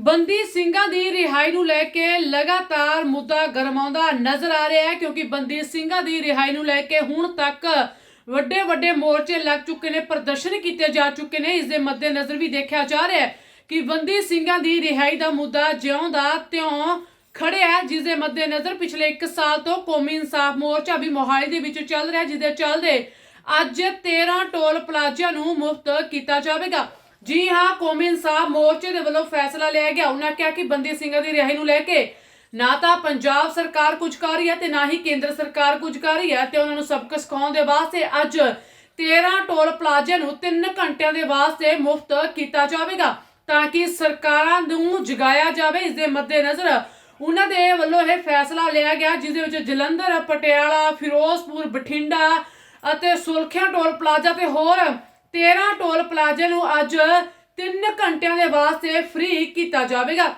ਬੰਦੀ ਸਿੰਘਾਂ ਦੀ ਰਿਹਾਈ ਨੂੰ ਲੈ ਕੇ ਲਗਾਤਾਰ ਮੁੱਦਾ ਗਰਮਾਉਂਦਾ ਨਜ਼ਰ ਆ ਰਿਹਾ ਹੈ ਕਿਉਂਕਿ ਬੰਦੀ ਸਿੰਘਾਂ ਦੀ ਰਿਹਾਈ ਨੂੰ ਲੈ ਕੇ ਹੁਣ ਤੱਕ ਵੱਡੇ ਵੱਡੇ ਮੋਰਚੇ ਲੱਗ ਚੁੱਕੇ ਨੇ ਪ੍ਰਦਰਸ਼ਨ ਕੀਤੇ ਜਾ ਚੁੱਕੇ ਨੇ। ਇਸ ਦੇ ਮੱਦੇਨਜ਼ਰ ਵੀ ਦੇਖਿਆ ਜਾ ਰਿਹਾ ਹੈ ਕਿ ਬੰਦੀ ਸਿੰਘਾਂ ਦੀ ਰਿਹਾਈ ਦਾ ਮੁੱਦਾ ਜਿਉਂ ਦਾ ਤਿਉਂ ਖੜਿਆ ਹੈ ਜਿਸ ਦੇ ਮੱਦੇਨਜ਼ਰ ਪਿਛਲੇ 1 ਸਾਲ ਤੋਂ ਕੌਮੀ ਇਨਸਾਫ ਮੋਰਚਾ ਵੀ ਮੋਹਾਲੀ ਦੇ ਵਿੱਚ ਚੱਲ ਰਿਹਾ ਹੈ, ਜਿਸ ਦੇ ਚੱਲਦੇ ਅੱਜ 13 ਟੋਲ ਪਲਾਜ਼ਿਆਂ ਨੂੰ ਮੁਫਤ ਕੀਤਾ ਜਾਵੇਗਾ। ਜੀ ਹਾਂ ਕੌਮੀ ਇਨਸਾਫ ਮੋਰਚੇ ਦੇ ਵੱਲੋਂ ਫੈਸਲਾ ਲਿਆ ਗਿਆ। ਉਹਨਾਂ ਕਿਹਾ ਕਿ ਬੰਦੀ ਸਿੰਘਾਂ ਦੀ ਰਿਹਾਈ ਨੂੰ ਲੈ ਕੇ ਨਾ ਤਾਂ ਪੰਜਾਬ ਸਰਕਾਰ ਕੁਝ ਕਰ ਰਹੀ ਹੈ ਤੇ ਨਾ ਹੀ ਕੇਂਦਰ ਸਰਕਾਰ ਕੁਝ ਕਰ ਰਹੀ ਹੈ ਤੇ ਉਹਨਾਂ ਨੂੰ ਸਬਕ ਸਿਖਾਉਣ ਦੇ ਵਾਸਤੇ ਅੱਜ 13 ਟੋਲ ਪਲਾਜ਼ਿਆਂ ਨੂੰ 3 ਘੰਟਿਆਂ ਦੇ ਵਾਸਤੇ ਮੁਫਤ ਕੀਤਾ ਜਾਵੇਗਾ ਤਾਂ ਕਿ ਸਰਕਾਰਾਂ ਨੂੰ ਜਗਾਇਆ ਜਾਵੇ। ਇਸ ਦੇ ਮੱਦੇਨਜ਼ਰ ਉਹਨਾਂ ਦੇ ਵੱਲੋਂ ਇਹ ਫੈਸਲਾ ਲਿਆ ਗਿਆ ਜਿਸ ਦੇ ਵਿੱਚ ਜਲੰਧਰ, ਪਟਿਆਲਾ, ਫਿਰੋਜ਼ਪੁਰ, ਬਠਿੰਡਾ ਅਤੇ ਸੁਲਖਿਆ ਟੋਲ ਪਲਾਜ਼ਾ ਤੇ ਹੋਰ 13 ਟੋਲ ਪਲਾਜ਼ੇ ਨੂੰ ਅੱਜ 3 ਘੰਟਿਆਂ ਦੇ ਵਾਸਤੇ ਫ੍ਰੀ ਕੀਤਾ ਜਾਵੇਗਾ।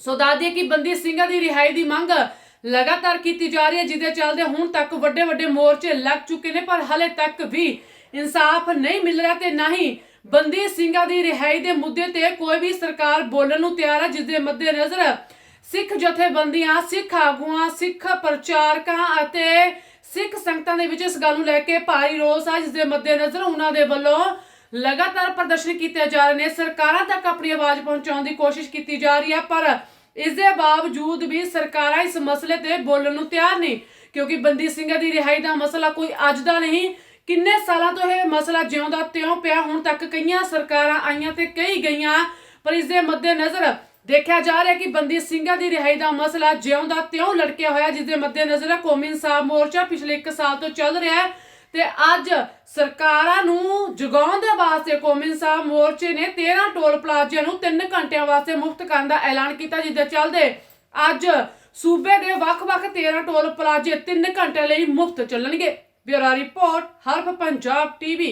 ਸੋ ਦੱਸਦੇ ਕਿ ਬੰਦੀ ਸਿੰਘਾਂ ਦੀ ਰਿਹਾਈ ਦੀ ਮੰਗ ਲਗਾਤਾਰ ਕੀਤੀ ਜਾ ਰਹੀ ਹੈ, ਜਿਹਦੇ ਚੱਲਦੇ ਹੁਣ ਤੱਕ ਵੱਡੇ ਵੱਡੇ ਮੋਰਚੇ ਲੱਗ ਚੁੱਕੇ ਨੇ, ਪਰ ਹਲੇ ਤੱਕ ਵੀ ਇਨਸਾਫ ਨਹੀਂ ਮਿਲ ਰਿਹਾ ਤੇ ਨਾ ਹੀ ਬੰਦੀ ਸਿੰਘਾਂ ਦੀ ਰਿਹਾਈ ਦੇ ਮੁੱਦੇ ਤੇ ਕੋਈ ਵੀ ਸਰਕਾਰ ਬੋਲਣ ਨੂੰ ਤਿਆਰ ਹੈ ਜਿਸ ਦੇ ਮੱਦੇਨਜ਼ਰ ਸਿੱਖ ਜਥੇਬੰਦੀਆਂ, ਸਿੱਖ ਆਗੂਆਂ, ਸਿੱਖ ਪ੍ਰਚਾਰਕਾਂ ਅਤੇ ਸਿੱਖ ਸੰਗਤਾਂ ਦੇ ਵਿੱਚ ਇਸ ਗੱਲ ਨੂੰ ਲੈ ਕੇ ਭਾਰੀ ਰੋਸ ਆ ਜਿਸ ਦੇ ਮੱਦੇਨਜ਼ਰ ਉਹਨਾਂ ਦੇ ਵੱਲੋਂ ਲਗਾਤਾਰ ਪ੍ਰਦਰਸ਼ਨ ਕੀਤੇ ਜਾ ਰਹੇ ਨੇ। ਸਰਕਾਰਾਂ ਤੱਕ ਆਪਣੀ ਆਵਾਜ਼ ਪਹੁੰਚਾਉਣ ਦੀ ਕੋਸ਼ਿਸ਼ ਕੀਤੀ ਜਾ ਰਹੀ ਹੈ ਪਰ ਇਸ ਦੇ ਬਾਵਜੂਦ ਵੀ ਸਰਕਾਰਾਂ ਇਸ ਮਸਲੇ ਤੇ ਬੋਲਣ ਨੂੰ ਤਿਆਰ ਨਹੀਂ, ਕਿਉਂਕਿ ਬੰਦੀ ਸਿੰਘਾਂ ਦੀ ਰਿਹਾਈ ਦਾ ਮਸਲਾ ਕੋਈ ਅੱਜ ਦਾ ਨਹੀਂ। ਕਿੰਨੇ ਸਾਲਾਂ ਤੋਂ ਇਹ ਮਸਲਾ ਜਿਉਂਦਾ ਤਿਉਂ ਪਿਆ, ਹੁਣ ਤੱਕ ਕਈਆਂ ਸਰਕਾਰਾਂ ਆਈਆਂ ਤੇ ਕਈ ਗਈਆਂ, ਪਰ ਇਸ ਦੇ ਮੱਦੇਨਜ਼ਰ ਦੇਖਿਆ ਜਾ ਰਿਹਾ ਕਿ ਬੰਦੀ ਸਿੰਘਾਂ ਦੀ ਰਿਹਾਈ ਦਾ ਮਸਲਾ ਜਿਉਂ ਦਾ ਤਿਉਂ ਲੜਕਿਆ ਹੋਇਆ ਜਿਸ ਦੇ ਮੱਦੇਨਜ਼ਰ ਕੌਮੀ ਇਨਸਾਫ ਮੋਰਚਾ ਪਿਛਲੇ 1 ਸਾਲ ਤੋਂ ਚੱਲ ਰਿਹਾ ਹੈ ਤੇ ਅੱਜ ਸਰਕਾਰਾਂ ਨੂੰ ਜਗਾਉਣ ਦੇ ਵਾਸਤੇ ਕੌਮੀ ਇਨਸਾਫ ਮੋਰਚੇ ਨੇ 13 ਟੋਲ ਪਲਾਜ਼ਿਆਂ ਨੂੰ 3 ਘੰਟਿਆਂ ਵਾਸਤੇ ਮੁਫਤ ਕਰਨ ਦਾ ਐਲਾਨ ਕੀਤਾ ਜਿਸ ਦੇ ਚੱਲਦੇ ਅੱਜ ਸੂਬੇ ਦੇ ਵੱਖ-ਵੱਖ 13 ਟੋਲ ਪਲਾਜ਼ੇ 3 ਘੰਟੇ ਲਈ ਮੁਫਤ ਚੱਲਣਗੇ। Bureau report, Harf Punjab TV.